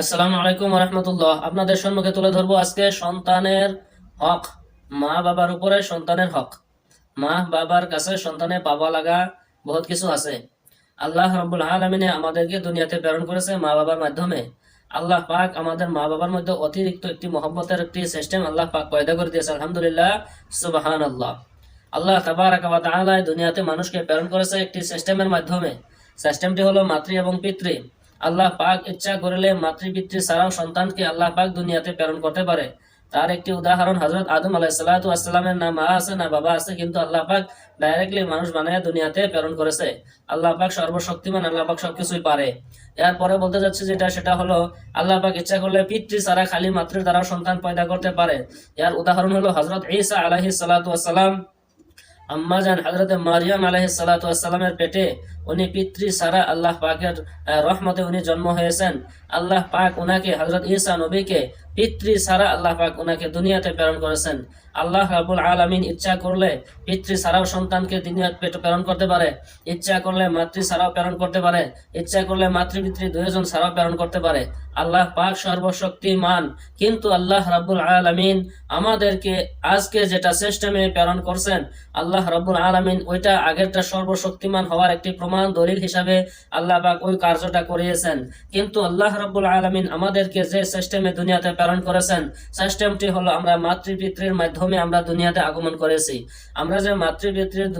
আসসালামু আলাইকুম রহমতুল্লাহ আপনাদের সম্মুখে তুলে ধরবো আজকে সন্তানের হক। মা বাবার উপরে সন্তানের হক। মা বাবার কাছে সন্তানে পাওয়া লাগা বহুত কিছু আছে। আল্লাহ রব্বুল আলমিনে আমাদেরকে দুনিয়াতে প্রেরণ করেছে মা বাবার মাধ্যমে। আল্লাহ পাক আমাদের মা বাবার মধ্যে অতিরিক্ত একটি মহব্বতের একটি সিস্টেম আল্লাহ পাক পয়দা করে দিয়েছে, আলহামদুলিল্লাহ সুবাহান আল্লাহ আল্লাহ তাবারাকালা দুনিয়াতে মানুষকে প্রেরণ করেছে একটি সিস্টেমের মাধ্যমে। সিস্টেমটি হলো মাতৃ এবং পিতৃ। আল্লাহ পাক ইচ্ছা করলে মাতৃপিতৃ ছাড়াও সন্তানকে আল্লাহ পাক দুনিয়াতে প্রেরণ করতে পারে। তার একটি উদাহরণ হজরত আদম আলাইসালামের না মা আছে, না বাবা আছে, কিন্তু আল্লাহ পাক ডাইরেক্টলি মানুষ বানায় দুনিয়াতে প্রেরণ করেছে। আল্লাহ পাক সর্বশক্তিমান, আল্লাহ পাক সবকিছুই পারে। এরপরে বলতে যাচ্ছে যেটা, সেটা হলো আল্লাহ পাক ইচ্ছা করলে পিতৃ ছাড়া খালি মাতৃ দ্বারা সন্তান পয়দা করতে পারে। এর উদাহরণ হলো হজরত ঈসা আলাহি সালাম। আম্মাজান হজরত মারিয়াম আলাহি সালাতামের পেটে উনি পিতৃ সারা আল্লাহ পাকের রহমতে উনি জন্ম হয়েছেন। আল্লাহ পাক উনাকে হজরত ঈসা নবীকে পিতৃ সারা আল্লাহ পাক উনাকে দুনিয়াতে প্রেরণ করেছেন। আল্লাহ রাবুল আলমিন ইচ্ছা করলে পিতৃ ছাড়াও সন্তানকে দুনিয়াতে প্রেরণ করতে পারে। ইচ্ছা করলে মাতৃ ছাড়াও প্রেরণ করতে পারে। ইচ্ছা করলে মাতৃপিতৃ দুইজন ছাড়াও প্রেরণ করতে পারে। আল্লাহ পাক সর্বশক্তিমান। কিন্তু আল্লাহ রাব্বুল আলামিন আমাদেরকে আজকে যেটা সিস্টেমে প্রেরণ করছেন, আল্লাহ রাব্বুল আলামিন ওইটা আগেরটা সর্বশক্তিমান হওয়ার একটি প্রমাণ, দলিল হিসাবে আল্লাহ পাক ওই কার্যটা করিয়েছেন। কিন্তু আল্লাহ রাব্বুল আলামিন আমাদেরকে যে সিস্টেমে দুনিয়াতে প্রেরণ করেছেন সিস্টেমটি হলো আমরা মাতৃপিতৃর মাধ্যমে আমরা দুনিয়াতে আগমন করেছি। আমরা যে মাতৃপিতৃর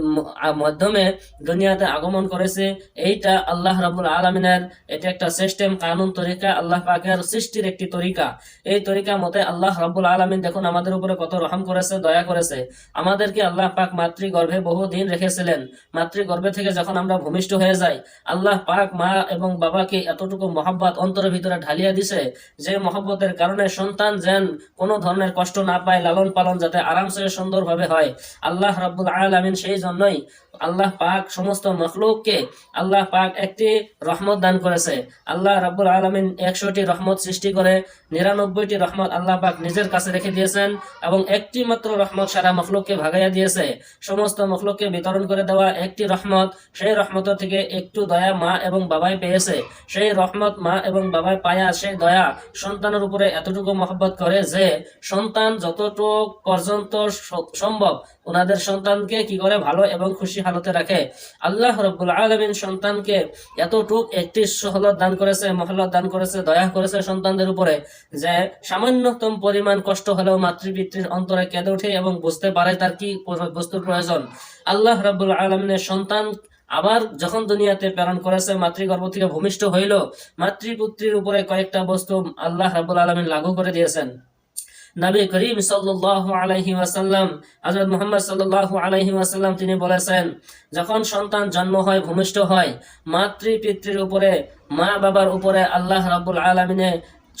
মাধ্যমে দুনিয়াতে আগমন করেছি, এইটা আল্লাহ রাব্বুল আলামিনের এটা একটা সিস্টেম কানুন, তরিকা, আল্লাহ পাকের সৃষ্টির একটি তরিকা। এই তরিকা মতে আল্লাহ রাব্বুল আলামিন দেখুন আমাদের উপরে কত রহম করেছে, দয়া করেছে। আমাদেরকে আল্লাহ পাক মাতৃগর্ভে বহু দিন রেখেছিলেন। মাতৃগর্ভে থেকে যখন আমরা ভূমিষ্ঠ হয়ে যাই, আল্লাহ পাক মা এবং বাবাকে এতটুকু মহব্বত অন্তরের ভিতরে ঢালিয়া দিছে যে মহব্বতের কারণে সন্তান যেন কোনো ধরনের কষ্ট না পায় লালন পালন যাতে আরামসে সুন্দরভাবে হয়। আল্লাহ রাব্বুল আলামিন সেই জন্যই আল্লাহ পাক সমস্ত মখলুককে আল্লাহ পাক একটি রহমত দান করেছে। আল্লাহ রাব্বুল আলামিন একশোটি রহমত সৃষ্টি করে নিরানব্বইটি রহমত আল্লাহ পাক নিজের কাছে রেখে দিয়েছেন এবং একটি মাত্র রহমত সারা মখলুককে ভাগাইয়া দিয়েছে। সমস্ত মখলুককে বিতরণ করে দেওয়া একটি রহমত, সেই রহমত থেকে একটু দয়া মা এবং বাবাই পেয়েছে। সেই রহমত মা এবং বাবাই পায়া সেই দয়া সন্তানের উপরে এতটুকু মহব্বত করে যে সন্তান যতটুকু পর্যন্ত সম্ভব ওনাদের সন্তানকে কি করে ভালো এবং খুশি হালতে রাখে? আল্লাহ রব্বুল আলমিন সন্তানকে এতটুক একটি সহলত দান করেছে, মহলত দান করেছে, দয়া করেছে সন্তানদের উপরে যে সামান্যতম পরিমাণ কষ্ট হলেও মাতৃপিতৃর অন্তরে কেঁদে ওঠে এবং বুঝতে পারে তার কি বস্তুর প্রয়োজন। আল্লাহ রব্বুল আলমিনের সন্তান আবার যখন দুনিয়াতে প্রেরণ করেছে, মাতৃগর্ভ থেকে ভূমিষ্ঠ হইল, মাতৃপুত্রীর উপরে কয়েকটা বস্তু আল্লাহ রাবুল আলমিন লাগু করে দিয়েছেন। নবী করিম সাল্লাল্লাহু আলাইহি ওয়াসাল্লাম হজরত মোহাম্মদ সাল্লাল্লাহু আলাইহি ওয়াসাল্লাম, তিনি বলেছেন, যখন সন্তান জন্ম হয়, ভূমিষ্ঠ হয় মাতৃ পিতৃর উপরে মা বাবার উপরে আল্লাহ রাবুল আলামিনে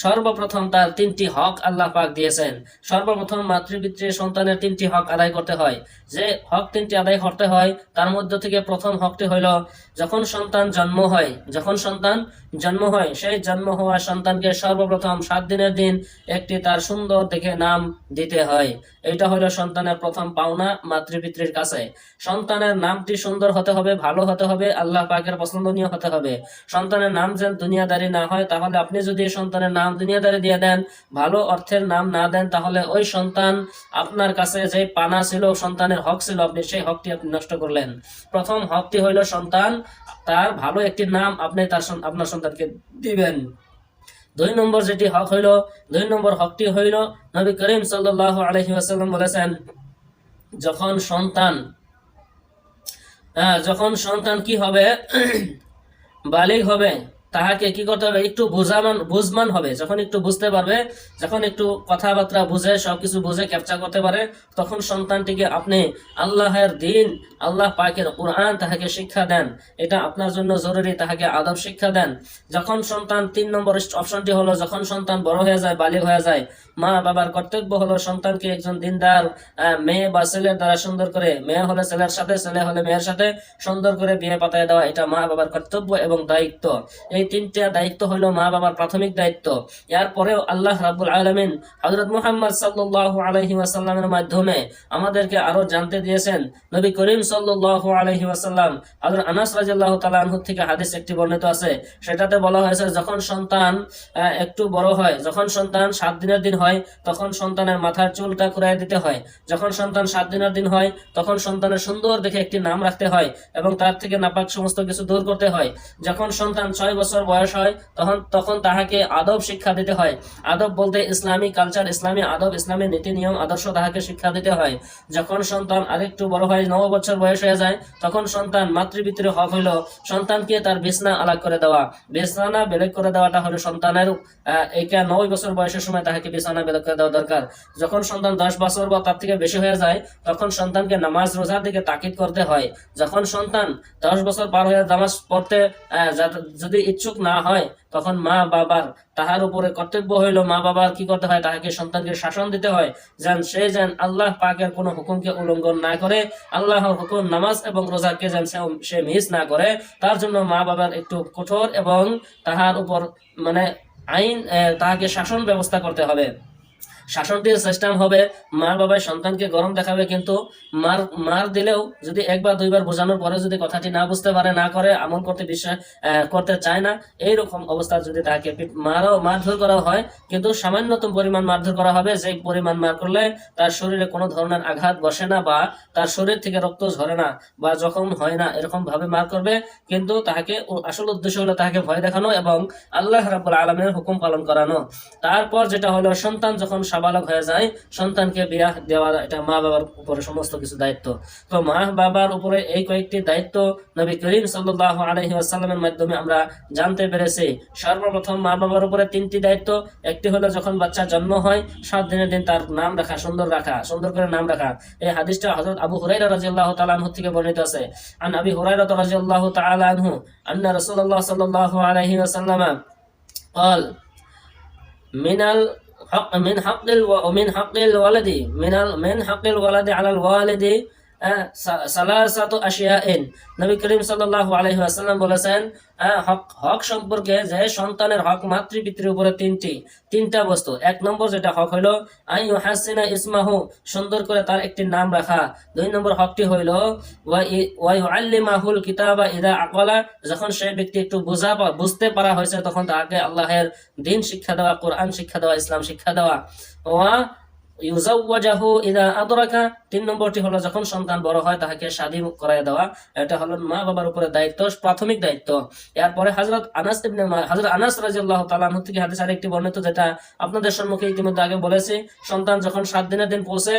সর্বপ্রথম তার তিনটি হক আল্লাহ পাক দিয়েছেন। সর্বপ্রথম মাতৃপিতৃ সন্তানের তিনটি হক আদায় করতে হয়। যে হক তিনটি আদায় করতে হয়, তার মধ্য থেকে প্রথম হকটি হইল, যখন সন্তান জন্ম হয়, যখন সন্তান জন্ম হয়, সেই জন্ম হওয়া সন্তানকে সর্বপ্রথম সাত দিনের দিন একটি তার সুন্দর দেখে নাম দিতে হয়। এটা হলো সন্তানের প্রথম পাওনা মাতৃপিতৃর কাছে। সন্তানের নামটি সুন্দর হতে হবে, ভালো হতে হবে, আল্লাহ পাকের পছন্দনীয় হতে হবে। সন্তানের নাম যেন দুনিয়াদারি না হয়, তাহলে আপনি যদি সন্তানের নাম দুনিয়াদারি দিয়ে দেন, ভালো অর্থের নাম না দেন, তাহলে ওই সন্তান আপনার কাছে যে পানা ছিল, সন্তানের হক ছিল, আপনি সেই হকটি আপনি নষ্ট করলেন। প্রথম হকটি হইল সন্তান, তার ভালো একটি নাম আপনি তার আপনার সন্তানকে দিবেন। দুই নম্বর যেটি হক হইল, দুই নম্বর হকটি হইল, নবী করিম সাল্লাহ আলহি বলেছেন, যখন সন্তান যখন সন্তান কি হবে? বালিগ হবে তাহাকে কি করতে হবে? একটু বুঝামান, বুঝমান হবে। যখন একটু বুঝতে পারবে, যখন একটু কথাবার্তা বুঝে, সবকিছু বুঝে ক্যাপচার করতে পারে, তখন সন্তানটিকে আপনি আল্লাহের দিন, আল্লাহ পাকের কোরআন তাহাকে শিক্ষা দেন। এটা আপনার জন্য জরুরি, তাহাকে আদব শিক্ষা দেন। যখন সন্তান তিন নম্বর অপশনটি হলো, যখন সন্তান বড় হয়ে যায়, বালিগ হয়ে যায়, মা বাবার কর্তব্য হলো সন্তানকে একজন দিনদার মেয়ে বা ছেলের দ্বারা সুন্দর করে, মেয়ে হলে ছেলের সাথে, ছেলে হলে মেয়ের সাথে সুন্দর করে বিয়ে পাতায় দেওয়া, এটা মা বাবার কর্তব্য এবং দায়িত্ব। এই তিনটা দায়িত্ব হলো মা বাবার প্রাথমিক দায়িত্ব। এরপরেও আল্লাহ রাব্বুল আলামিন হযরত মুহাম্মদ সাল্লাল্লাহু আলাইহি ওয়াসাল্লামের মাধ্যমে আমাদেরকে আরও জানতে দিয়েছেন। নবী করিম সাল্লাল্লাহু আলাইহি ওয়াসাল্লাম হযরত আনাস রাদিয়াল্লাহু তাআলা আনহু থেকে হাদিস একটি বর্ণিত আছে। সেটাতে বলা হয়েছে, যখন সন্তান একটু বড় হয়, যখন সন্তান সাত দিনের দিন হয়, তখন সন্তানের মাথার চুলটা খুঁড়াই দিতে হয়। যখন সন্তান সাত দিনের দিন হয়, তখন সন্তানের সুন্দর দেখে একটি নাম রাখতে হয় এবং তার থেকে নাপাক সমস্ত কিছু দূর করতে হয়। যখন সন্তান ছয় বছর বয়স হয়, তখন তখন তাহাকে আদব শিক্ষা দিতে হয়। আদব বলতে ইসলামী কালচার, ইসলামী আদব, ইসলামী নীতি, নিয়ম, আদর্শ তাহাকে শিক্ষা দিতে হয়। যখন সন্তান আরেকটু বড় হয় নব বছর বয়স হয়ে যায়, তখন সন্তান মাতৃপিতৃ হক হইল সন্তানকে তার বিছনা আলাগ করে দেওয়া। বিছানা বেলেগ করে দেওয়াটা হলো সন্তানের এইটা নয় বছর বয়সের সময় তাহাকে বিছানা বেলেগ করে দেওয়া দরকার। যখন সন্তান দশ বছর বা তার থেকে বেশি হয়ে যায়, তখন সন্তানকে নামাজ রোজার দিকে তাকিদ করতে হয়। যখন সন্তান দশ বছর পার হয়ে নামাজ পড়তে যদি ইচ্ছুক না হয়, তখন মা বাবার তাহার উপরে কর্তব্য হইল, মা বাবার কি করতে হয়? তাহাকে সন্তানকে শাসন দিতে হয়। যেন সে যেন আল্লাহ পাকের কোনো হুকুমকে উল্লঙ্ঘন না করে, আল্লাহর হুকুম, নামাজ এবং রোজাকে যেন সে- মিস না করে। তার জন্য মা বাবার একটু কঠোর এবং তাহার উপর মানে আইন তাহাকে শাসন ব্যবস্থা করতে হবে। শাসনটির সিস্টেম হবে, মা বাবাই সন্তানকে গরম দেখাবে, কিন্তু মার মার দিলেও যদি একবার, দুইবার বোঝানোর পরে যদি কথাটি না বুঝতে পারে, না করে, আমল করতে বিশ্বাস করতে চায় না, এইরকম অবস্থা যদি তাকে মারও মারধর করা হয়, কিন্তু সামান্যতম পরিমাণ মারধর করা হবে যে পরিমাণ মার করলে তার শরীরে কোনো ধরনের আঘাত বসে না বা তার শরীর থেকে রক্ত ঝরে না বা জখম হয় না, এরকম ভাবে মার করবে, কিন্তু তাহাকে আসল উদ্দেশ্য হলো তাহাকে ভয় দেখানো এবং আল্লাহ রাব্বুল আলমের হুকুম পালন করানো। তারপর যেটা হলো, সন্তান যখন সাবালক হয়ে যায় সন্তানকে বিয়া দেওয়া এটা মা বাবার উপরে সমস্ত কিছু দায়িত্ব তো মা বাবার উপরে এই কয়েকটি দায়িত্ব নবী করিম সাল্লাহ আলহি আসাল্লামের মাধ্যমে আমরা জানতে পেরেছি সর্বপ্রথম মা বাবার উপরে তিনটি দায়িত্ব একটি হলো যখন বাচ্চা জন্ম হয় সাত দিনের দিন তার নাম রাখা সুন্দর রাখা সুন্দর করে নাম রাখা এই হাদিসটা হযরত আবু হুরাইরা রাদিয়াল্লাহু তাআলা আনহু থেকে বর্ণিত আছে আন আবি হুরাইরা রাদিয়াল্লাহু তাআলা আনহু আন্না রাসূলুল্লাহ সাল্লাল্লাহু আলাইহি ওয়াসাল্লাম قال من حق من حق ألو من حق الولد من ال... من حق الولد على الوالد. সালাসাতু আশিয়াইন। নবী করিম সাল্লাল্লাহু আলাইহি বলেছেন হক হক সম্পর্কে যে সন্তানের হক উপরে তিনটি, তিনটা বস্তু। এক নম্বর যেটা হক হইল আই হাসিনা ইসমাহু, সুন্দর করে তার একটি নাম রাখা। দুই নম্বর হকটি হইল ওয়াই আল্লিমাহুল কিতাবা ইদা আকলা, যখন সেই ব্যক্তি একটু বোঝা বুঝতে পারা হয়েছে, তখন তাকে আল্লাহের দিন শিক্ষা দেওয়া, কোরআন শিক্ষা দেওয়া, ইসলাম শিক্ষা দেওয়া। ওয়া ইউজাওয়াজাহু ইদা আদরাকা, তিন নম্বরটি হলো যখন সন্তান বড় হয় তাহাকে স্বাধীন করায় দেওয়া। এটা হলো মা বাবার উপরে দায়িত্ব, প্রাথমিক দায়িত্ব। এরপরে আনাস আনাস থেকে হাদিস আরেকটি বর্ণিত যেটা আপনাদের সম্মুখে ইতিমধ্যে আগে বলেছি, সন্তান যখন সাত দিনের দিন পৌঁছে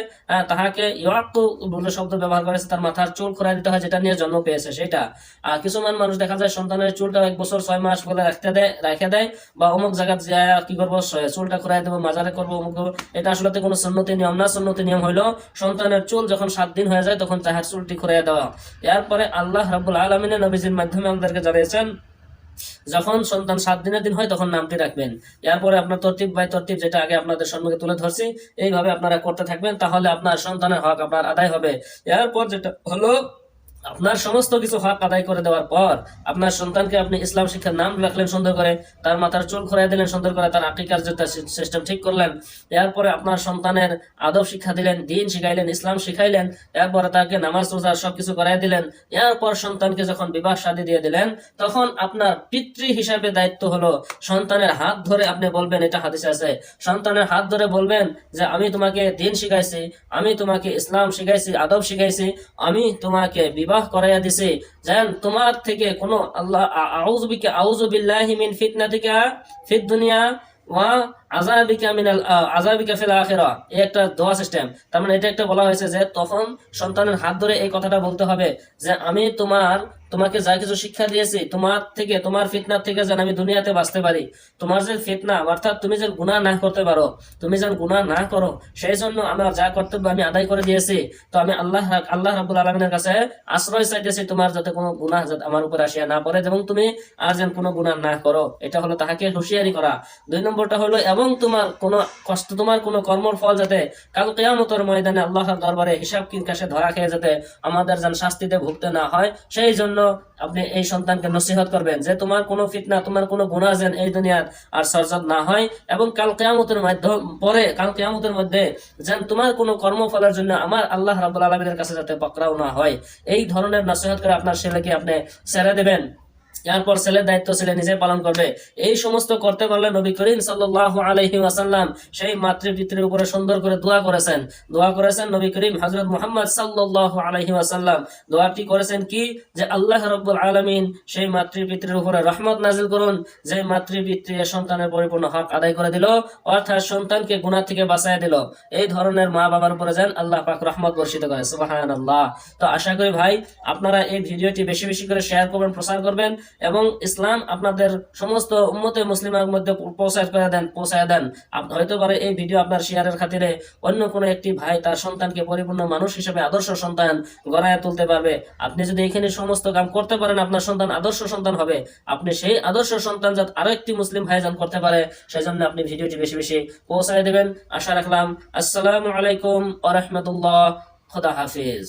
তাহাকে ইয়াক্কু বলে শব্দ ব্যবহার করেছে, তার মাথার চুল খোলাই দিতে হয়, যেটা নিয়ে জন্ম পেয়েছে সেটা। আর কিছুমান মানুষ দেখা যায় সন্তানের চুলটা এক বছর ছয় মাস বলে রাখতে দেয়, রেখে দেয়, বা অমুক জায়গা যায় কি করব চুলটা খোলাই দেবো, মাজারে করব, অমুক এটা আসলে কোনো সন্নতি নিয়ম, না সন্নতি নিয়ম হইল সন্তানের চুল যখন সাত দিন হয়ে যায় তখন তাহার চুলটি খোলাই দেওয়া। এরপরে আল্লাহ রাবুল আলমিনের নবীজির মাধ্যমে আমাদেরকে জানিয়েছেন, যখন সন্তান সাত দিনের দিন হয় তখন নামটি রাখবেন। এরপরে আপনার তরতিব বাই তরতিব যেটা আগে আপনাদের সম্মুখে তুলে ধরছি, এইভাবে আপনারা করতে থাকবেন, তাহলে আপনার সন্তানের হক আপনার আদায় হবে। এরপর যেটা হলো আপনার সমস্ত কিছু হক আদায় করে দেওয়ার পর আপনার সন্তানকে আপনি ইসলাম শিক্ষার নাম রাখলেন সুন্দর করে, তার মাথার চুল খোরাই দিলেন সুন্দর করে, তার আকিকার যে সিস্টেম ঠিক করলেন, এরপরে আপনার সন্তানের আদব শিক্ষা দিলেন, দিন শিখাইলেন, ইসলাম শিখাইলেন, এরপরে তাকে নামাজ রোজার সবকিছু করাই দিলেন, এরপর সন্তানকে যখন বিবাহ শাদী দিয়ে দিলেন, তখন আপনার পিতৃ হিসাবে দায়িত্ব হলো সন্তানের হাত ধরে আপনি বলবেন, এটা হাদিসে আছে, সন্তানের হাত ধরে বলবেন যে, আমি তোমাকে দিন শিখাইছি, আমি তোমাকে ইসলাম শিখাইছি, আদব শিখাইছি, আমি তোমাকে বিবাহ করাইয়া দিছে। জান, তোমার থেকে কোনো আল্লাহ আউজবিকে আউজবিল্লাহি মিন ফিতনাতিকা ফিদ দুনিয়া ওয়া আজাবিকা আজাবিকা ফিল আখিরা। এই একটা দোয়া সিস্টেম তার মানে এটা একটা বলা হয়েছে যে, তখন সন্তানের হাত ধরে এই কথাটা বলতে হবে যে, আমি তোমার তোমাকে যা কিছু শিক্ষা দিয়েছি, তোমার থেকে, তোমার ফিতনা থেকে যেন আমি দুনিয়াতে বাঁচতে পারি। তোমার যে ফিতনা, অর্থাৎ তুমি যেন গুনাহ না করতে পারো, তুমি যেন গুনাহ না করো, সেই জন্য আমার যা কর্তব্য আমি আদায় করে দিয়েছি, তো আমি আল্লাহ আল্লাহ রাবুল আলমিনের কাছে আশ্রয় চাইতেছি তোমার যাতে কোনো গুনাহ যাতে আমার উপর আসিয়া না পড়ে এবং তুমি আর যেন কোনো গুণা না করো। এটা হলো তাহাকে হুঁশিয়ারি করা। দুই নম্বরটা হলো, এবং তোমার কোনো কষ্ট, তোমার কোনো কর্মর ফল যাতে কাল কেয়ামতের ময়দানে আল্লাহর দরবারে হিসাব কিনকাশে ধরা খেয়ে যাতে আমাদের যেন শাস্তিতে ভুগতে না হয়, সেই জন্য আপনি এই সন্তানকে নসিহত করবেন যে তোমার কোনো ফিতনা, তোমার কোনো গুণা যেন এই দুনিয়ার আর সরজত না হয় এবং কাল কেয়ামতের মাধ্যম, পরে কাল কেয়ামতের মধ্যে যেন তোমার কোনো কর্মফলের জন্য আমার আল্লাহ রাবুল আলমীর কাছে যাতে পকড়াও না হয়। এই ধরনের নসিহত করে আপনার ছেলেকে আপনি ছেড়ে দেবেন। এরপর ছেলের দায়িত্ব ছেলে নিজে পালন করবে। এই সমস্ত করতে পারলে নবী করিম সাল্লাহ আলহি ওয়াসাল্লাম সেই মাতৃপিতৃর উপরে সুন্দর করে দোয়া করেছেন। দোয়া করেছেন নবী করিম হজরত মোহাম্মদ সাল্লাহ আলহি ওয়াসাল্লাম। দোয়াটি করেছেন কি? যে আল্লাহ রব্বুল আলমিন সেই মাতৃপিতৃর উপরে রহমত নাজিল করুন। যে মাতৃপিতৃ সন্তানের পরিপূর্ণ হক আদায় করে দিল, অর্থাৎ সন্তানকে গুণা থেকে বাঁচায় দিল। এই ধরনের মা বাবার উপরে যেন আল্লাহ পাক রহমত বর্ষিত করে। সুবাহান আল্লাহ তো আশা করি ভাই, আপনারা এই ভিডিওটি বেশি বেশি করে শেয়ার করবেন, প্রচার করবেন। এবং ইসলাম আপনাদের সমস্ত উম্মতে মুসলিমের মধ্যে পৌঁছায় করে দেন, পৌঁছায় দেন। হয়তো পারে এই ভিডিও আপনার শেয়ারের খাতিরে অন্য কোনো একটি ভাই তার সন্তানকে পরিপূর্ণ মানুষ হিসেবে আদর্শ সন্তান গড়ায় তুলতে পারবে। আপনি যদি এখানে সমস্ত কাম করতে পারেন, আপনার সন্তান আদর্শ সন্তান হবে। আপনি সেই আদর্শ সন্তান যাতে আরও একটি মুসলিম ভাই যান করতে পারে সেই জন্য আপনি ভিডিওটি বেশি বেশি পৌঁছায় দেবেন। আশা রাখলাম। আসসালামু আলাইকুম আ রহমতুল্লাহ। খোদা হাফিজ।